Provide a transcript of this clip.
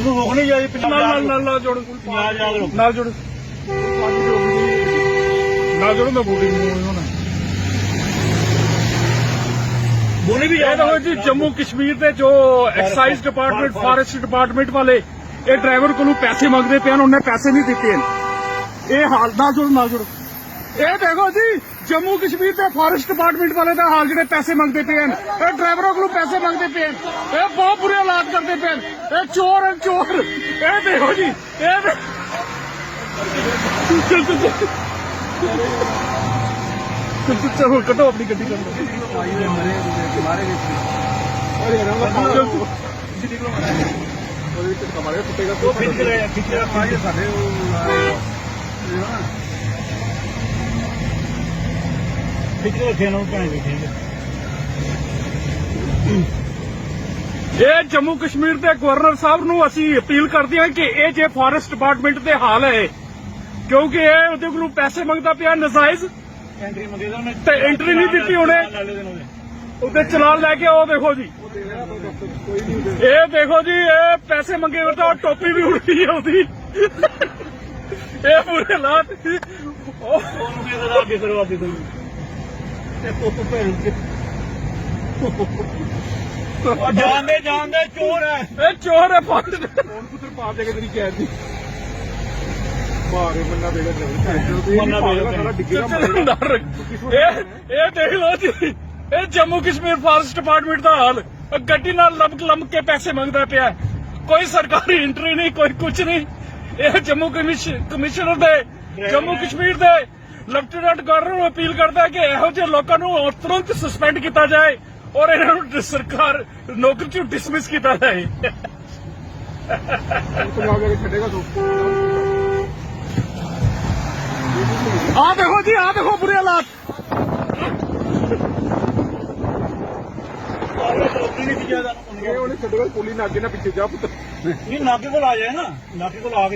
ਉਹਨੂੰ ਰੋਕਣੀ ਚਾਹੀਦੀ ਪੰਜਾਬ ਨਾਲ ਨਾਲ ਯਾਦ ਨਾਲ ਨਾਲ ਜੋੜ ਪੰਜਾਬ ਯਾਦ ਰੱਖੋ ਨਾਲ ਜੋੜ। ਨਾਲ ਜੋੜ ਮੈਂ ਬੋਲੀ ਨੂੰ ਹੁਣ ਬੋਲੀ ਵੀ ਯਾਦ ਦੇਖੋ ਜੀ ਜੰਮੂ ਕਸ਼ਮੀਰ ਦੇ ਜੋ ਐਕਸਾਈਜ਼ ਡਿਪਾਰਟਮੈਂਟ ਫਾਰੈਸਟ ਡਿਪਾਰਟਮੈਂਟ ਵਾਲੇ ਇਹ ਡਰਾਈਵਰ ਕੋਲੋਂ ਪੈਸੇ ਮੰਗਦੇ ਹਨ ਉਹਨੇ ਪੈਸੇ ਨਹੀਂ ਦਿੱਤੇ। ਇਹ ਹਾਲ ਨਾਲ ਜੁੜ ਨਾਲ ਜੁੜ। ਇਹ ਦੇਖੋ ਜੀ ਜੰਮੂ ਕਸ਼ਮੀਰ ਦੇ ਫਾਰੈਸਟ ਡਿਪਾਰਟਮੈਂਟ ਵਾਲੇ ਦਾ ਹਾਲ ਜਿਹੜੇ ਪੈਸੇ ਮੰਗਦੇ ਪਏ ਹਨ ਇਹ ਡਰਾਈਵਰਾਂ ਕੋਲੋਂ ਪੈਸੇ ਮੰਗਦੇ ਪਏ ਹਨ ਇਹ ਬਹੁਤ ਬੁਰੇ ਹਾਲਾਤ ਕਰਦੇ ਪਏ ਹਨ ਇਹ ਚੋਰ ਹਨ ਚੋਰ ਇਹ ਦੇਖੋ ਜੀ ਇਹ ਚੱਲ ਕੱਢੋ ਆਪਣੀ ਗੱਡੀ ਕੱਢੋ ਉਹ ਖਿੱਚ ਰਿਹਾ ਖਿੱਚ ਰਿਹਾ ਸਾਡੇ ਖਿੱਚ ਰੱਖਿਆ ਨਾ ਭੈਣ ਇਹ ਜੰਮੂ ਕਸ਼ਮੀਰ ਦੇ ਗਵਰਨਰ ਸਾਹਿਬ ਨੂੰ ਅਸੀਂ ਅਪੀਲ ਕਰਦੇ ਹਾਂ ਕਿ ਇਹ ਜੇ ਫਾਰੈਸਟ ਡਿਪਾਰਟਮੈਂਟ ਦੇ ਹਾਲ ਹੈ ਕਿਉਂਕਿ ਇਹ ਉਹਦੇ ਕੋਲੋਂ ਪੈਸੇ ਮੰਗਦਾ ਪਿਆ ਨਜਾਇਜ਼ ਐਂਟਰੀ ਮੰਗੇ ਤਾਂ ਉਹਨੇ। ਤੇ entry ਨਹੀਂ ਦਿੱਤੀ ਉਹਨੇ। ਉਹਦੇ ਚਲਾਨ ਲੈ ਕੇ ਉਹ ਦੇਖੋ ਜੀ ਇਹ ਦੇਖੋ ਜੀ ਇਹ ਪੈਸੇ ਮੰਗੇ ਉਹ ਤਾਂ ਟੋਪੀ ਵੀ ਉੜ ਗਈ ਹੈ ਉਹਦੀ। ਇਹ ਪੂਰੇ ਹਾਲਾਤ ਉਹ ਉਹਨੂੰ ਅੱਗੇ ਕਰੋ ਅੱਗੇ ਕਰੋ ਤੇ ਉਹ ਭੈਣ ਜਾਣਦੇ ਜਾਣਦੇ ਚੋਰ ਹੈ। ਇਹ ਚੋਰ ਹੈ ਫਾਰੈਸਟ ਕੌਣ ਪੁੱਤਰ ਪਾ ਦੇ ਕੇ ਤੇਰੀ ਕੈਦ ਦੀ? ਮਾਰੇ ਮੰਨਾ ਬੇਗਾ ਮੰਨਾ ਬੇਗਾ ਸਾਰਾ ਡਿੱਗੇਗਾ ਡਰ। ਇਹ ਇਹ ਦੇਖ ਲਓ ਜੀ। ਇਹ ਜੰਮੂ ਕਸ਼ਮੀਰ ਫਾਰੈਸਟ ਡਿਪਾਰਟਮੈਂਟ ਦਾ ਹਾਲ। ਇਹ ਗੱਡੀ ਨਾਲ ਲੰਮਕ ਲੰਮਕ ਕੇ ਪੈਸੇ ਮੰਗਦਾ ਪਿਆ। ਹੈ। ਕੋਈ ਸਰਕਾਰੀ ਐਂਟਰੀ ਨਹੀਂ ਕੋਈ ਕੁਝ ਨਹੀਂ। ਇਹ ਜੰਮੂ ਕਮਿਸ਼- ਕਮਿਸ਼ਨਰ ਦੇ ਜੰਮੂ ਕਸ਼ਮੀਰ ਦੇ ਲੈਫਟੀਨੈਂਟ ਗਵਰਨਰ ਨੂੰ ਅਪੀਲ ਕਰਦਾ ਕਿ ਇਹੋ ਜਿਹੇ ਲੋਕਾਂ ਨੂੰ ਤੁਰੰਤ ਸਸਪੈਂਡ ਕੀਤਾ ਜਾਏ ਔਰ ਇਹਨਾਂ ਨੂੰ ਸਰਕਾਰ ਨੌਕਰੀ ਤੋਂ ਡਿਸਮਿਸ ਕੀਤਾ ਜਾਏ। ਆਹ ਦੇਖੋ ਜੀ ਆਹ ਦੇਖੋ ਬੁਰੇ ਹਾਲਾਤ। ਇਹ ਉਹਨੇ ਛੱਡੇਗਾ ਪੁਲੀ ਨਾ ਅੱਗੇ ਨਾ ਪਿੱਛੇ ਜਾ ਪੁੱਤਰ ਨਹੀਂ ਨਾਕੇ ਕੋਲ ਆ ਜਾਏ ਨਾ। ਨਾਕੇ ਕੋਲ ਆ ਕੇ